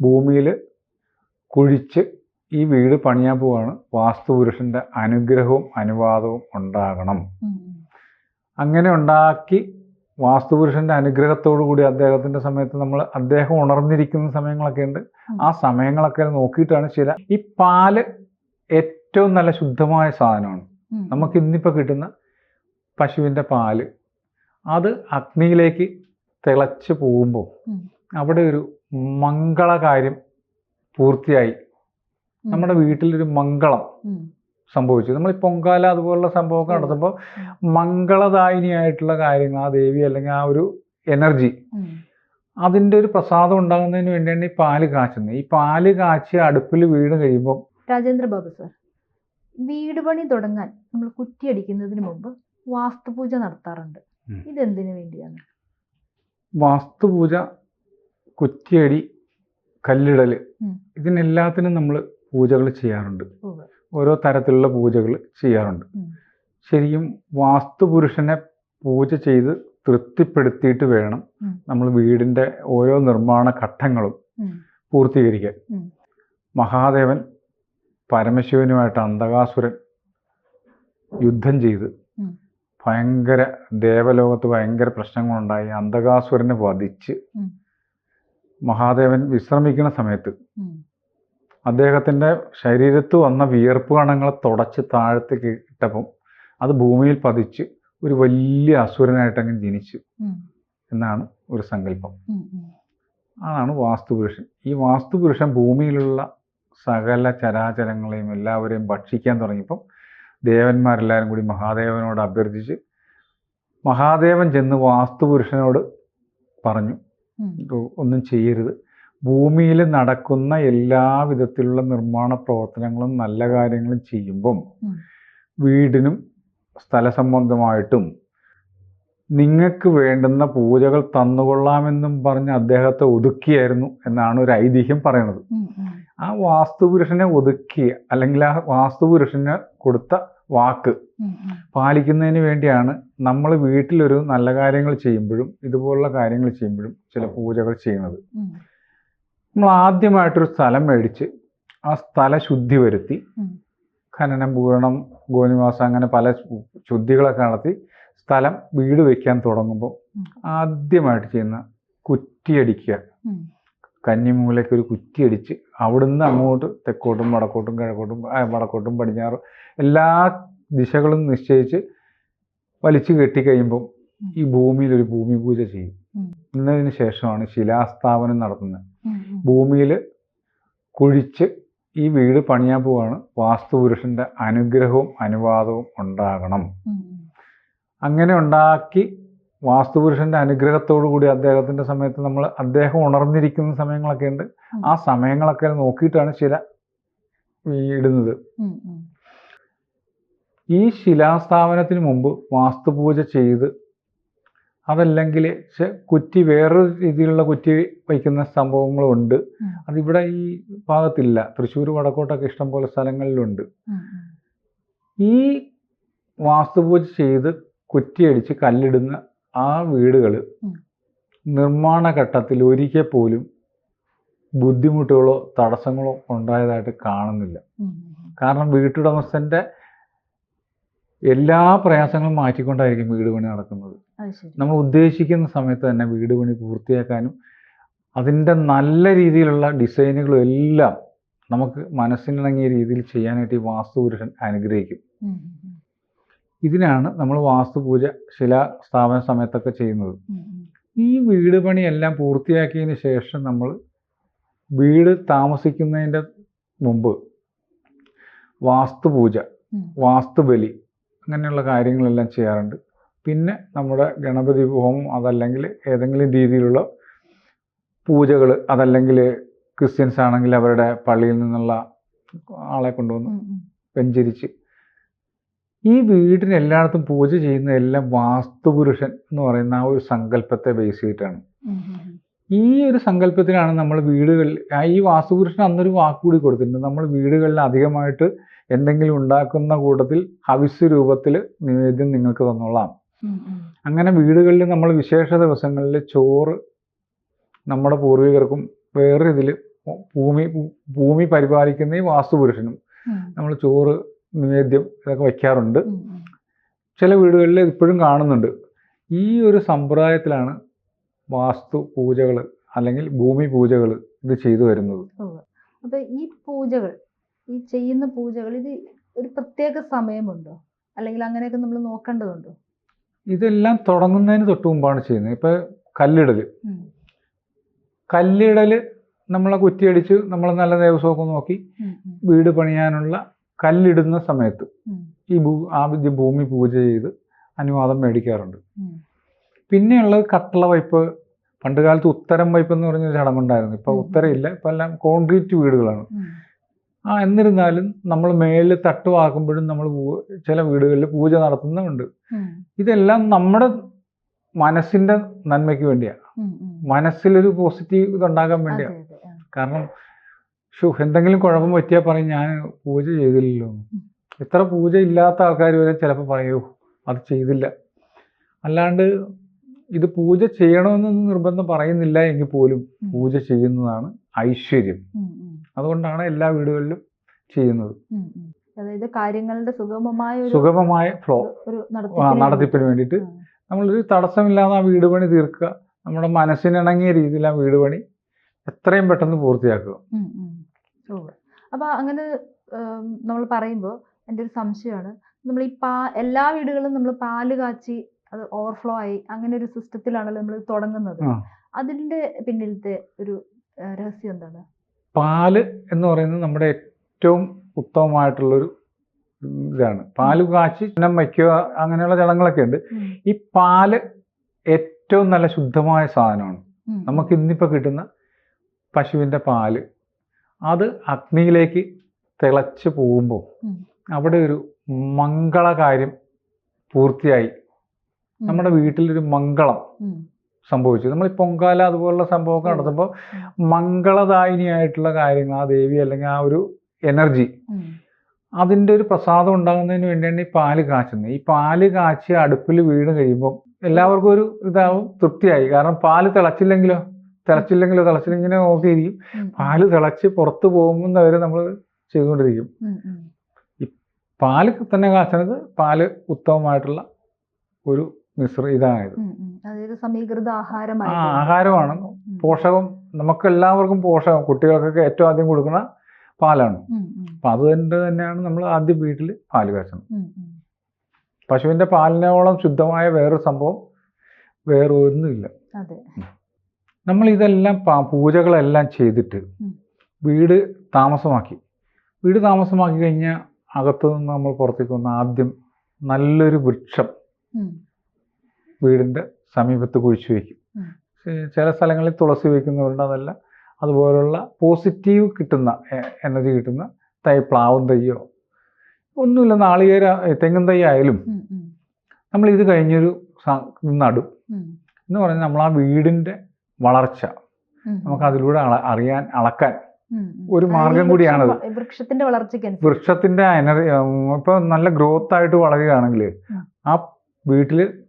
ഭൂമിയിൽ കുഴിച്ച് ഈ വീട് പണിയാൻ പോവാണ്. വാസ്തുപുരുഷന്റെ അനുഗ്രഹവും അനുവാദവും ഉണ്ടാകണം. അങ്ങനെ ഉണ്ടാക്കി വാസ്തുപുരുഷന്റെ അനുഗ്രഹത്തോടു കൂടി അദ്ദേഹത്തിന്റെ സമയത്ത് നമ്മൾ അദ്ദേഹം ഉണർന്നിരിക്കുന്ന സമയങ്ങളൊക്കെ ഉണ്ട്. ആ സമയങ്ങളൊക്കെ നോക്കിയിട്ടാണ് ചില ഈ പാൽ ഏറ്റവും നല്ല ശുദ്ധമായ സാധനമാണ്. നമുക്ക് ഇന്നിപ്പോൾ കിട്ടുന്ന പശുവിന്റെ പാൽ. അത് അഗ്നിയിലേക്ക് തിളച്ച് പോകുമ്പോൾ അവിടെ ഒരു മംഗളകാര്യം പൂർത്തിയായി. നമ്മുടെ വീട്ടിലൊരു മംഗളം സംഭവിച്ചു. നമ്മൾ ഈ പൊങ്കാല അതുപോലുള്ള സംഭവമൊക്കെ. നടത്തുമ്പോൾ മംഗളദായിനിയായിട്ടുള്ള കാര്യങ്ങൾ ആ ദേവി അല്ലെങ്കിൽ ആ ഒരു എനർജി അതിന്റെ അതിന്റെ ഒരു പ്രസാദം ഉണ്ടാകുന്നതിന് വേണ്ടിയാണ് ഈ പാൽ കാച്ചുന്നത്. ഈ പാൽ കാച്ചി അടുപ്പിൽ വീട് കഴിയുമ്പോൾ രാജേന്ദ്ര ബാബു സർ വീട് പണി തുടങ്ങാൻ നമ്മൾ കുറ്റിയടിക്കുന്നതിന് മുമ്പ് വാസ്തുപൂജ നടത്താറുണ്ട്. ഇതെന്തിനു വേണ്ടിയാണ്? വാസ്തുപൂജ കുറ്റിയടി കല്ലിടൽ ഇതിനെല്ലാത്തിനും നമ്മൾ പൂജകൾ ചെയ്യാറുണ്ട്. ഓരോ തരത്തിലുള്ള പൂജകൾ ചെയ്യാറുണ്ട്. ശരിക്കും വാസ്തുപുരുഷനെ പൂജ ചെയ്ത് തൃപ്തിപ്പെടുത്തിയിട്ട് വേണം നമ്മൾ വീടിന്റെ ഓരോ നിർമ്മാണ ഘട്ടങ്ങളും. പൂർത്തീകരിക്കാൻ. മഹാദേവൻ പരമശിവനുമായിട്ട് അന്ധകാസുരൻ യുദ്ധം ചെയ്ത് ഭയങ്കര ദേവലോകത്ത് ഭയങ്കര പ്രശ്നങ്ങളുണ്ടായി. അന്ധകാസുരനെ വധിച്ച്. മഹാദേവൻ വിശ്രമിക്കുന്ന സമയത്ത് അദ്ദേഹത്തിന്റെ അദ്ദേഹത്തിന്റെ ശരീരത്ത് വന്ന വിയർപ്പ് കണങ്ങളെ തുടച്ച് താഴത്തേക്ക് ഇട്ടപ്പം അത് ഭൂമിയിൽ പതിച്ച് ഒരു വലിയ അസുരനായിട്ടങ്ങ് ജനിച്ചു ഉം. എന്നാണ് ഒരു സങ്കല്പം. അതാണ് വാസ്തുപുരുഷൻ ഈ വാസ്തുപുരുഷൻ ഭൂമിയിലുള്ള സകല ചരാചരങ്ങളെയും എല്ലാവരെയും ഭക്ഷിക്കാൻ തുടങ്ങിയപ്പം ദേവന്മാരെല്ലാവരും കൂടി മഹാദേവനോട് അഭ്യർത്ഥിച്ച് മഹാദേവൻ ചെന്ന് വാസ്തുപുരുഷനോട് പറഞ്ഞു ഉം. "ഇത് ഒന്നും ചെയ്യരുത്. ഭൂമിയിൽ നടക്കുന്ന എല്ലാ വിധത്തിലുള്ള നിർമ്മാണ പ്രവർത്തനങ്ങളും നല്ല കാര്യങ്ങളും ചെയ്യുമ്പം വീടിനും വീടിനും സ്ഥലസംബന്ധമായിട്ടും നിങ്ങൾക്ക് വേണ്ടുന്ന പൂജകൾ തന്നുകൊള്ളാമെന്നും പറഞ്ഞ് അദ്ദേഹത്തെ ഒതുക്കിയായിരുന്നു എന്നാണ് ഒരു ഐതിഹ്യം പറയുന്നത്. ആ വാസ്തുപുരുഷനെ ഒതുക്കിയ അല്ലെങ്കിൽ ആ വാസ്തുപുരുഷന് കൊടുത്ത വാക്ക്. പാലിക്കുന്നതിന് വേണ്ടിയാണ് നമ്മൾ വീട്ടിലൊരു നല്ല കാര്യങ്ങൾ ചെയ്യുമ്പോഴും ഇതുപോലുള്ള കാര്യങ്ങൾ ചെയ്യുമ്പോഴും ചില പൂജകൾ ചെയ്യുന്നത്. നമ്മൾ ആദ്യമായിട്ടൊരു സ്ഥലം മേടിച്ച് ആ സ്ഥല ശുദ്ധി വരുത്തി. ഖനനം പൂരണം ഗോനിവാസം അങ്ങനെ പല ശുദ്ധികളൊക്കെ നടത്തി സ്ഥലം വീട് വയ്ക്കാൻ തുടങ്ങുമ്പോൾ. ആദ്യമായിട്ട് ചെയ്യുന്ന കുറ്റിയടിക്കുക. കന്നിമൂലയ്ക്ക് ഒരു കുറ്റിയടിച്ച് അവിടുന്ന് അങ്ങോട്ട് തെക്കോട്ടും വടക്കോട്ടും കിഴക്കോട്ടും വടക്കോട്ടും പടിഞ്ഞാറും എല്ലാ ദിശകളും നിശ്ചയിച്ച് വലിച്ചു കെട്ടിക്കഴിയുമ്പം ഈ ഭൂമിയിൽ ഒരു ഭൂമി പൂജ ചെയ്യും. എന്നതിന് ശേഷമാണ് ശിലാസ്ഥാപനം നടത്തുന്നത്. ഭൂമിയിൽ കുഴിച്ച് ഈ വീട് പണിയാൻ പോവാണ് വാസ്തുപുരുഷന്റെ അനുഗ്രഹവും അനുവാദവും ഉണ്ടാകണം. അങ്ങനെ ഉണ്ടാക്കി വാസ്തുപുരുഷന്റെ അനുഗ്രഹത്തോടു കൂടി അദ്ദേഹത്തിന്റെ സമയത്ത് നമ്മൾ അദ്ദേഹം ഉണർന്നിരിക്കുന്ന സമയങ്ങളൊക്കെ ഉണ്ട് ആ സമയങ്ങളൊക്കെ നോക്കിയിട്ടാണ് ശില ഇടുന്നത്. ഈ ശിലാസ്ഥാപനത്തിന് മുമ്പ് വാസ്തുപൂജ ചെയ്ത് അതല്ലെങ്കിൽ കുറ്റി വേറൊരു രീതിയിലുള്ള കുറ്റി വയ്ക്കുന്ന സംഭവങ്ങളും ഉണ്ട് ഉം. അതിവിടെ ഈ ഭാഗത്തില്ല തൃശ്ശൂർ വടക്കോട്ടൊക്കെ ഇഷ്ടംപോലെ സ്ഥലങ്ങളിലുണ്ട് ഉം. ഉം. ഈ വാസ്തുപൂജ ചെയ്ത് കുറ്റിയടിച്ച് കല്ലിടുന്ന ആ വീടുകൾ നിർമ്മാണ ഘട്ടത്തിൽ ഒരിക്കൽ പോലും ബുദ്ധിമുട്ടുകളോ തടസ്സങ്ങളോ ഉണ്ടായതായിട്ട് കാണുന്നില്ല. കാരണം വീട്ടുടമസ്ഥന്റെ എല്ലാ പ്രയാസങ്ങളും മാറ്റിക്കൊണ്ടായിരിക്കും വീട് പണി നടക്കുന്നത്. നമ്മൾ ഉദ്ദേശിക്കുന്ന സമയത്ത് തന്നെ വീട് പണി പൂർത്തിയാക്കാനും അതിന്റെ നല്ല രീതിയിലുള്ള ഡിസൈനുകളും എല്ലാം നമുക്ക് മനസ്സിനിണങ്ങിയ രീതിയിൽ ചെയ്യാനായിട്ട് ഈ വാസ്തുപുരുഷൻ അനുഗ്രഹിക്കും. ഇതിനാണ് നമ്മൾ വാസ്തുപൂജ ശിലാസ്ഥാപന സമയത്തൊക്കെ ചെയ്യുന്നത്. ഈ വീട് പണിയെല്ലാം പൂർത്തിയാക്കിയതിന് ശേഷം നമ്മൾ വീട് താമസിക്കുന്നതിന്റെ മുമ്പ് വാസ്തുപൂജ. വാസ്തുബലി അങ്ങനെയുള്ള കാര്യങ്ങളെല്ലാം ചെയ്യാറുണ്ട് പിന്നെ നമ്മുടെ ഗണപതി ഹോമം അതല്ലെങ്കിൽ ഏതെങ്കിലും രീതിയിലുള്ള പൂജകൾ അതല്ലെങ്കിൽ ക്രിസ്ത്യൻസ് ആണെങ്കിൽ അവരുടെ പള്ളിയിൽ നിന്നുള്ള ആളെ കൊണ്ടുവന്ന്. വെഞ്ചരിച്ച് ഈ വീടിന് എല്ലായിടത്തും പൂജ ചെയ്യുന്ന എല്ലാം വാസ്തുപുരുഷൻ എന്ന് പറയുന്ന ആ ഒരു സങ്കല്പത്തെ ബേസ് ചെയ്തിട്ടാണ്. ഈ ഒരു സങ്കല്പത്തിലാണ് നമ്മൾ വീടുകളിൽ ഈ വാസ്തുപുരുഷൻ അന്നൊരു വാക്ക് കൂടി കൊടുത്തിട്ടുണ്ട് നമ്മൾ വീടുകളിൽ അധികമായിട്ട് എന്തെങ്കിലും ഉണ്ടാക്കുന്ന കൂട്ടത്തിൽ ഹവിസ് രൂപത്തിൽ നിവേദ്യം നിങ്ങൾക്ക് തന്നോളാം. അങ്ങനെ വീടുകളിൽ നമ്മൾ വിശേഷ ദിവസങ്ങളിൽ ചോറ് നമ്മുടെ പൂർവികർക്കും വേറെ ഇതിൽ ഭൂമി ഭൂമി പരിപാലിക്കുന്ന ഈ വാസ്തുപുരുഷനും നമ്മൾ ചോറ് നിവേദ്യം ഇതൊക്കെ വയ്ക്കാറുണ്ട്. ചില വീടുകളിൽ ഇപ്പോഴും കാണുന്നുണ്ട്. ഈ ഒരു സമ്പ്രദായത്തിലാണ് വാസ്തു പൂജകൾ അല്ലെങ്കിൽ ഭൂമി പൂജകൾ ഇത് ചെയ്തു വരുന്നത്. അപ്പൊ ഈ പൂജകൾ ഈ ചെയ്യുന്ന പൂജകൾ ഇത് ഒരു പ്രത്യേക സമയമുണ്ടോ? അല്ലെങ്കിൽ അങ്ങനെയൊക്കെ നമ്മൾ നോക്കേണ്ടതുണ്ടോ? ഇതെല്ലാം തുടങ്ങുന്നതിന് തൊട്ട് മുമ്പാണ് ചെയ്യുന്നത്. ഇപ്പൊ കല്ലിടൽ കല്ലിടൽ കല്ലിടൽ നമ്മളെ കുറ്റിയടിച്ച് നമ്മൾ നല്ല ദേവസ്വമൊക്കെ നോക്കി വീട് പണിയാനുള്ള കല്ലിടുന്ന സമയത്ത് ഈ ഭൂ ആദ്യം ഭൂമി പൂജ ചെയ്ത് അനുവാദം മേടിക്കാറുണ്ട്. പിന്നെയുള്ളത് കട്ടള വൈപ്പ്. പണ്ട് കാലത്ത് ഉത്തരം വൈപ്പ് എന്ന് പറഞ്ഞ ചടങ്ങുണ്ടായിരുന്നു. ഇപ്പൊ ഉത്തരയില്ല ഉത്തരം ഇല്ല. ഇപ്പൊ എല്ലാം കോൺക്രീറ്റ് വീടുകളാണ്. ആ എന്നിരുന്നാലും നമ്മൾ മേളിൽ തട്ടുവാക്കുമ്പോഴും നമ്മൾ ചില വീടുകളിൽ പൂജ നടത്തുന്നുണ്ട്. ഇതെല്ലാം നമ്മുടെ മനസ്സിന്റെ നന്മയ്ക്ക് വേണ്ടിയാണ്. മനസ്സിലൊരു പോസിറ്റീവ് ഇതുണ്ടാകാൻ അതെ വേണ്ടിയാണ് കാരണം ഷോ എന്തെങ്കിലും കുഴപ്പം പറ്റിയാൽ പറയും ഞാൻ പൂജ ചെയ്തില്ലല്ലോ. എത്ര ഇത്ര പൂജ ഇല്ലാത്ത ആൾക്കാർ വരെ ചിലപ്പോൾ പറയൂ അത് ചെയ്തില്ല. അല്ലാണ്ട് ഇത് പൂജ ചെയ്യണമെന്നൊന്നും നിർബന്ധം പറയുന്നില്ല എങ്കിൽ പോലും പൂജ ചെയ്യുന്നതാണ് ഐശ്വര്യം. അതുകൊണ്ടാണ് എല്ലാ വീടുകളിലും ചെയ്യുന്നത്. അതായത് കാര്യങ്ങളുടെ സുഗമമായ സുഗമമായ ഫ്ലോ നടത്തിപ്പിന് വേണ്ടിയിട്ട്. നമ്മളൊരു തടസ്സമില്ലാതെ ആ വീട് പണി തീർക്കുക. നമ്മുടെ മനസ്സിനിണങ്ങിയ രീതിയിൽ ആ വീട് പണി എത്രയും പെട്ടെന്ന് പൂർത്തിയാക്കുക. ഉം, ഉം. അപ്പൊ അങ്ങനെ നമ്മൾ പറയുമ്പോൾ എന്റെ ഒരു സംശയമാണ് നമ്മൾ ഈ പാ എല്ലാ വീടുകളും നമ്മൾ പാൽ കാച്ചി അത് ഓവർഫ്ലോ ആയി അങ്ങനെ ഒരു സിസ്റ്റത്തിലാണല്ലോ നമ്മൾ തുടങ്ങുന്നത്. അതിന്റെ അതിന്റെ പിന്നിലത്തെ ഒരു രഹസ്യം എന്താണ്? പാൽ എന്ന് പറയുന്നത് നമ്മുടെ ഏറ്റവും ഉത്തമമായിട്ടുള്ളൊരു ഇതാണ്. പാൽ കാച്ചി ചിഹ്നം വയ്ക്കുക അങ്ങനെയുള്ള ചടങ്ങുകളൊക്കെ ഉണ്ട്. ഈ പാൽ ഏറ്റവും നല്ല ശുദ്ധമായ സാധനമാണ്. നമുക്ക് ഇന്നിപ്പോൾ കിട്ടുന്ന പശുവിന്റെ പാൽ അത് അഗ്നിയിലേക്ക് തിളച്ച് പോകുമ്പോൾ അവിടെ ഒരു മംഗളകാര്യം പൂർത്തിയായി. നമ്മുടെ വീട്ടിലൊരു മംഗളം സംഭവിച്ചു. നമ്മൾ ഈ പൊങ്കാല അതുപോലുള്ള സംഭവമൊക്കെ. നടത്തുമ്പോൾ മംഗളദായിനിയായിട്ടുള്ള കാര്യങ്ങൾ ആ ദേവി അല്ലെങ്കിൽ ആ ഒരു എനർജി അതിന്റെ ഒരു പ്രസാദം ഉണ്ടാകുന്നതിന് വേണ്ടിയാണ് ഈ പാൽ കാച്ചുന്നത്. ഈ പാൽ കാച്ചി അടുപ്പിൽ വീണ് കഴിയുമ്പോൾ എല്ലാവർക്കും ഒരു ഇതാവും തൃപ്തിയായി. കാരണം പാൽ തിളച്ചില്ലെങ്കിലോ? തിളച്ചില്ലെങ്കിലോ തിളച്ചില്ലെങ്കിലോ ഒക്കെ ഇരിക്കും. പാൽ തിളച്ച് പുറത്ത് പോകുന്നവരെ നമ്മൾ ചെയ്തുകൊണ്ടിരിക്കും. പാൽ തന്നെ കാച്ചണത് പാൽ ഉത്തമമായിട്ടുള്ള ഒരു മിശ്ര ഇതായത് സമീകൃത ആഹാരമാണ് ആ ആഹാരമാണ്. പോഷകം നമുക്ക് എല്ലാവർക്കും പോഷകം. കുട്ടികൾക്കൊക്കെ ഏറ്റവും ആദ്യം കൊടുക്കുന്ന പാലാണ്. അപ്പം അതുകൊണ്ട് തന്നെയാണ് നമ്മൾ ആദ്യം വീട്ടിൽ പാൽ കാച്ചുന്നത് പശുവിന്റെ പാലിനോളം ശുദ്ധമായ വേറൊരു സംഭവം വേറൊന്നുമില്ല. അതെ. നമ്മൾ ഇതെല്ലാം പൂജകളെല്ലാം ചെയ്തിട്ട് വീട് താമസമാക്കി. വീട് താമസമാക്കി കഴിഞ്ഞാൽ അകത്തു നിന്ന് നമ്മൾ പുറത്തേക്ക് വന്ന ആദ്യം നല്ലൊരു വൃക്ഷം വീടിന്റെ സമീപത്ത് കുഴിച്ചു വയ്ക്കും ചില സ്ഥലങ്ങളിൽ തുളസി വയ്ക്കുന്നവരുണ്ട് അതല്ല. അതുപോലുള്ള പോസിറ്റീവ് കിട്ടുന്ന എനർജി കിട്ടുന്ന തൈ പ്ലാവും തൈയോ ഒന്നുമില്ല നാളികേര തെങ്ങും തൈ ആയാലും നമ്മൾ ഇത് കഴിഞ്ഞൊരു നടും എന്ന് പറഞ്ഞാൽ നമ്മൾ ആ വീടിന്റെ വളർച്ച. നമുക്ക് അതിലൂടെ അറിയാൻ അളക്കാൻ. ഒരു മാർഗം കൂടിയാണത്. വൃക്ഷത്തിന്റെ വളർച്ചയ്ക്ക് വൃക്ഷത്തിന്റെ എനർജി ഇപ്പൊ നല്ല ഗ്രോത്ത് ആയിട്ട് വളരുകയാണെങ്കിൽ. ആ വീട്ടിൽ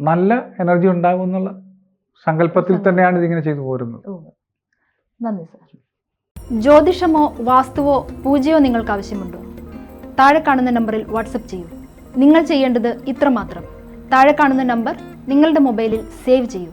നല്ല എനർജി ഉണ്ടാകും എന്നുള്ള സങ്കല്പത്തിൽ തന്നെയാണ് ഇതിങ്ങനെ ചെയ്തു പോരുന്നത്. നന്ദി സാർ. ജ്യോതിഷമോ വാസ്തുവോ പൂജയോ നിങ്ങൾക്ക് ആവശ്യമുണ്ടോ? താഴെ കാണുന്ന നമ്പറിൽ വാട്സപ്പ് ചെയ്യൂ. നിങ്ങൾ ചെയ്യേണ്ടത് ഇത്രമാത്രം. താഴെ കാണുന്ന നമ്പർ നിങ്ങളുടെ മൊബൈലിൽ സേവ് ചെയ്യൂ.